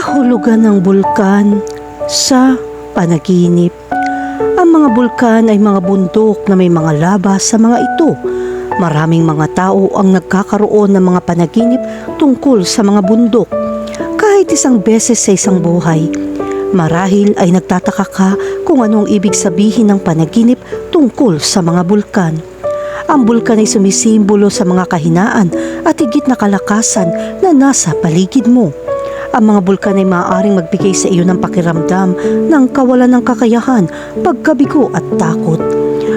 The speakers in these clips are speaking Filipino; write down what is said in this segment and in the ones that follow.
Kahulugan ng bulkan sa panaginip. Ang mga bulkan ay mga bundok na may mga laba sa mga ito. Maraming mga tao ang nagkakaroon ng mga panaginip tungkol sa mga bundok. Kahit isang beses sa isang buhay, marahil ay nagtataka ka kung ano ang ibig sabihin ng panaginip tungkol sa mga bulkan. Ang bulkan ay sumisimbolo sa mga kahinaan at higit na kalakasan na nasa paligid mo. Ang mga bulkan ay maaaring magbigay sa iyo ng pakiramdam ng kawalan ng kakayahan, pagkabigo at takot.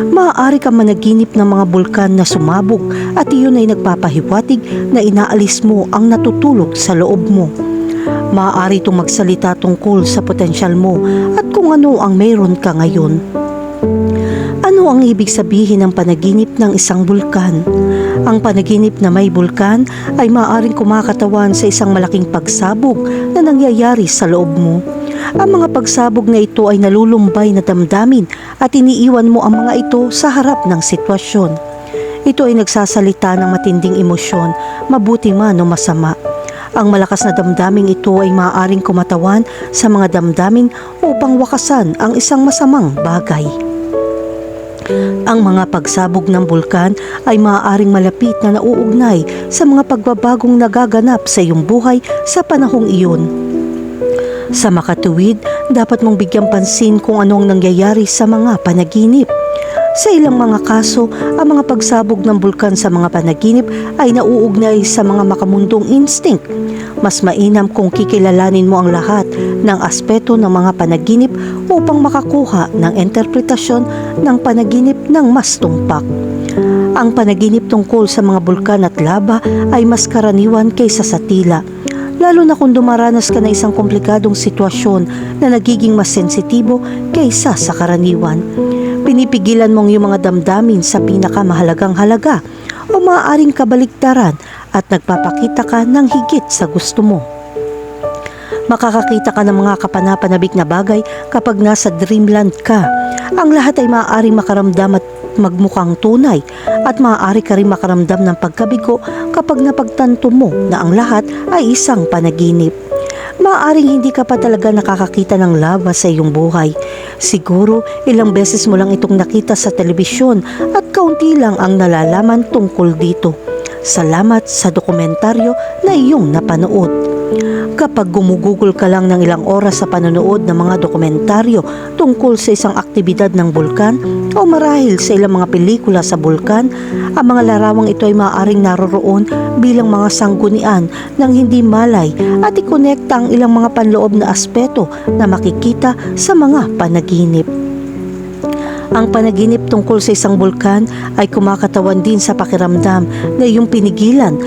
Maaari kang managinip ng mga bulkan na sumabog at iyon ay nagpapahiwatig na inaalis mo ang natutulog sa loob mo. Maaari itong magsalita tungkol sa potensyal mo at kung ano ang mayroon ka ngayon. Ano ang ibig sabihin ng panaginip ng isang bulkan? Ang panaginip na may bulkan ay maaaring kumakatawan sa isang malaking pagsabog na nangyayari sa loob mo. Ang mga pagsabog na ito ay nalulumbay na damdamin at iniiwan mo ang mga ito sa harap ng sitwasyon. Ito ay nagsasalita ng matinding emosyon, mabuti man o masama. Ang malakas na damdaming ito ay maaaring kumatawan sa mga damdamin upang wakasan ang isang masamang bagay. Ang mga pagsabog ng bulkan ay maaaring malapit na nauugnay sa mga pagbabagong nagaganap sa iyong buhay sa panahong iyon. Sa makatuwid, dapat mong bigyang pansin kung ano ang nangyayari sa mga panaginip. Sa ilang mga kaso, ang mga pagsabog ng bulkan sa mga panaginip ay nauugnay sa mga makamundong instinct. Mas mainam kung kikilalanin mo ang lahat ng aspeto ng mga panaginip upang makakuha ng interpretasyon ng panaginip ng mas tumpak. Ang panaginip tungkol sa mga bulkan at laba ay mas karaniwan kaysa sa tila lalo na kung dumaranas ka ng isang komplikadong sitwasyon na nagiging mas sensitibo kaysa sa karaniwan. Pinipigilan mong yung mga damdamin sa pinakamahalagang halaga o maaaring kabaligtaran at nagpapakita ka ng higit sa gusto mo. Makakakita ka ng mga kapanapanabik na bagay kapag nasa dreamland ka. Ang lahat ay maaaring makaramdam at magmukhang tunay at maaari ka rin makaramdam ng pagkabigo kapag napagtanto mo na ang lahat ay isang panaginip. Maaring hindi ka pa talaga nakakakita ng lava sa iyong buhay. Siguro ilang beses mo lang itong nakita sa telebisyon at kaunti lang ang nalalaman tungkol dito. Salamat sa dokumentaryo na iyong napanood. Kapag gumugugol ka lang ng ilang oras sa panonood ng mga dokumentaryo tungkol sa isang aktibidad ng bulkan o marahil sa ilang mga pelikula sa bulkan, ang mga larawang ito ay maaaring naroroon bilang mga sanggunian ng hindi malay at ikonekta ang ilang mga panloob na aspeto na makikita sa mga panaginip. Ang panaginip tungkol sa isang bulkan ay kumakatawan din sa pakiramdam na iyong pinigilan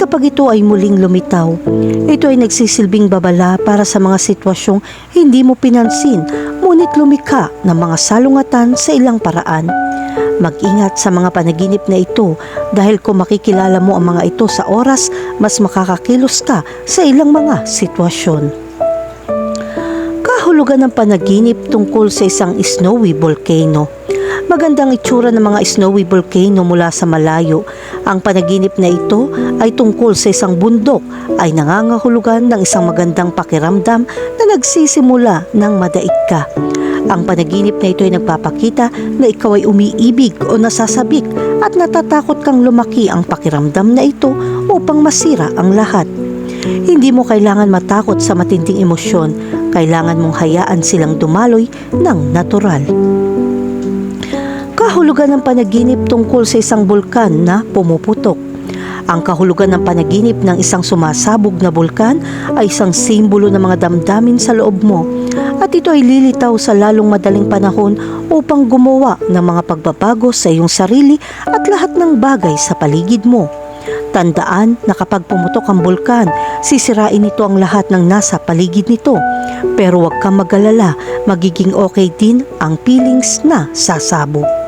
kapag ito ay muling lumitaw. Ito ay nagsisilbing babala para sa mga sitwasyong hindi mo pinansin ngunit lumika ng mga salungatan sa ilang paraan. Mag-ingat sa mga panaginip na ito dahil kung makikilala mo ang mga ito sa oras, mas makakakilos ka sa ilang mga sitwasyon kahulugan ng panaginip tungkol sa isang snowy volcano. Magandang itsura ng mga snowy volcano mula sa malayo. Ang panaginip na ito ay tungkol sa isang bundok ay nangangahulugan ng isang magandang pakiramdam na nagsisimula ng madaig ka. Ang panaginip na ito ay nagpapakita na ikaw ay umiibig o nasasabik at natatakot kang lumaki ang pakiramdam na ito upang masira ang lahat. Hindi mo kailangan matakot sa matinding emosyon, kailangan mong hayaan silang dumaloy ng natural. Kahulugan ng panaginip tungkol sa isang bulkan na pumuputok. Ang kahulugan ng panaginip ng isang sumasabog na bulkan ay isang simbolo ng mga damdamin sa loob mo at ito ay lilitaw sa lalong madaling panahon upang gumawa ng mga pagbabago sa iyong sarili at lahat ng bagay sa paligid mo. Tandaan na kapag pumutok ang bulkan, sisirain nito ang lahat ng nasa paligid nito. Pero huwag kang magalala, magiging okay din ang feelings na sasabog.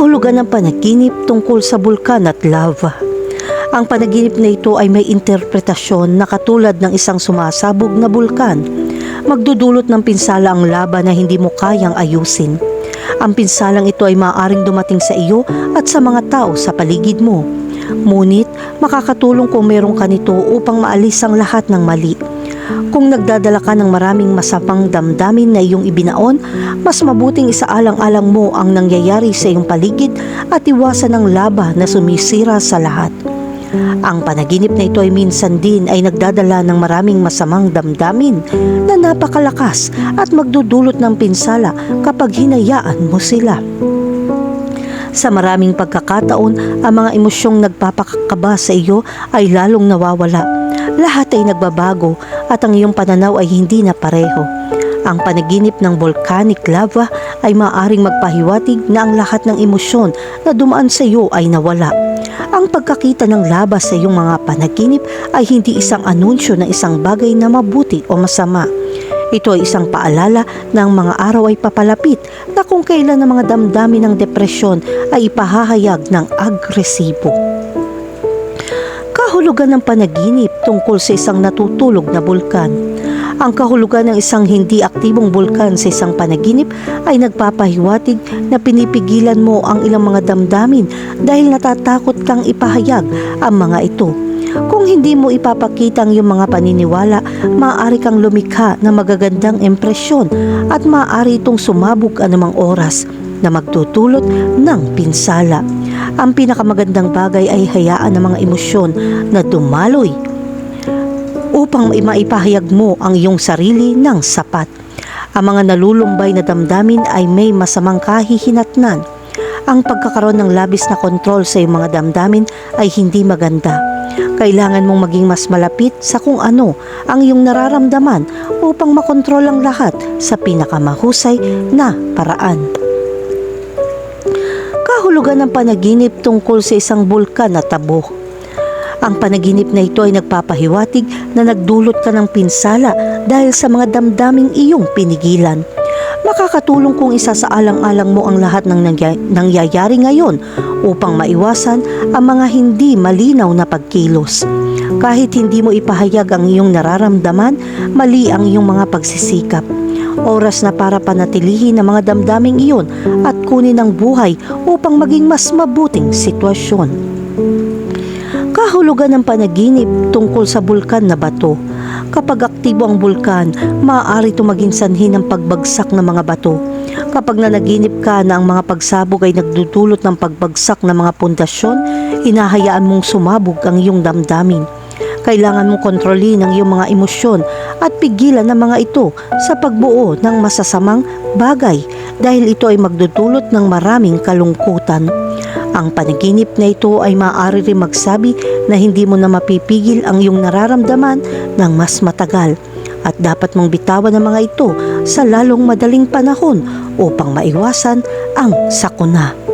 Kahulugan ng panaginip tungkol sa bulkan at lava. Ang panaginip na ito ay may interpretasyon na katulad ng isang sumasabog na bulkan. Magdudulot ng pinsala ang laba na hindi mo kayang ayusin. Ang pinsalang ito ay maaaring dumating sa iyo at sa mga tao sa paligid mo. Ngunit makakatulong kung meron ka nito upang maalis ang lahat ng mali. Kung nagdadala ka ng maraming masamang damdamin na iyong ibinaon, mas mabuting isaalang-alang mo ang nangyayari sa iyong paligid at iwasan ang laba na sumisira sa lahat. Ang panaginip na ito ay minsan din ay nagdadala ng maraming masamang damdamin na napakalakas at magdudulot ng pinsala kapag hinayaan mo sila. Sa maraming pagkakataon, ang mga emosyong nagpapakakaba sa iyo ay lalong nawawala. Lahat ay nagbabago at ang iyong pananaw ay hindi na pareho. Ang panaginip ng volcanic lava ay maaring magpahiwatig na ang lahat ng emosyon na dumaan sa iyo ay nawala. Ang pagkakita ng laba sa iyong mga panaginip ay hindi isang anunsyo ng isang bagay na mabuti o masama. Ito ay isang paalala na ang mga araw ay papalapit na kung kailan ang mga damdamin ng depresyon ay ipahahayag ng agresibo. Kahulugan ng panaginip tungkol sa isang natutulog na bulkan. Ang kahulugan ng isang hindi aktibong bulkan sa isang panaginip ay nagpapahiwatig na pinipigilan mo ang ilang mga damdamin dahil natatakot kang ipahayag ang mga ito. Kung hindi mo ipapakita ang iyong mga paniniwala, maaari kang lumikha ng magagandang impresyon at maaari itong sumabog anumang oras na magtutulot ng pinsala. Ang pinakamagandang bagay ay hayaan ng mga emosyon na dumaloy upang maipahayag mo ang iyong sarili ng sapat. Ang mga nalulumbay na damdamin ay may masamang kahihinatnan. Ang pagkakaroon ng labis na kontrol sa iyong mga damdamin ay hindi maganda. Kailangan mong maging mas malapit sa kung ano ang iyong nararamdaman upang makontrol ang lahat sa pinakamahusay na paraan. Kahulugan ng panaginip tungkol sa isang bulkan na tabo. Ang panaginip na ito ay nagpapahiwatig na nagdulot ka ng pinsala dahil sa mga damdaming iyong pinigilan. Makakatulong kung isasaalang-alang mo ang lahat ng nangya- nangyayari ngayon upang maiwasan ang mga hindi malinaw na pagkilos. Kahit hindi mo ipahayag ang iyong nararamdaman, mali ang iyong mga pagsisikap. Oras na para panatilihin ang mga damdaming iyon at kunin ang buhay upang maging mas mabuting sitwasyon. Kahulugan ng panaginip tungkol sa bulkan na bato. Kapag aktibo ang bulkan, maaari ito maging sanhi ng pagbagsak ng mga bato. Kapag nanaginip ka na ang mga pagsabog ay nagdudulot ng pagbagsak ng mga pundasyon, hinahayaan mong sumabog ang iyong damdamin. Kailangan mong kontrolin ang iyong mga emosyon at pigilan ang mga ito sa pagbuo ng masasamang bagay dahil ito ay magdudulot ng maraming kalungkutan. Ang panaginip na ito ay maaari rin magsabi na hindi mo na mapipigil ang iyong nararamdaman ng mas matagal at dapat mong bitawan ang mga ito sa lalong madaling panahon upang maiwasan ang sakuna.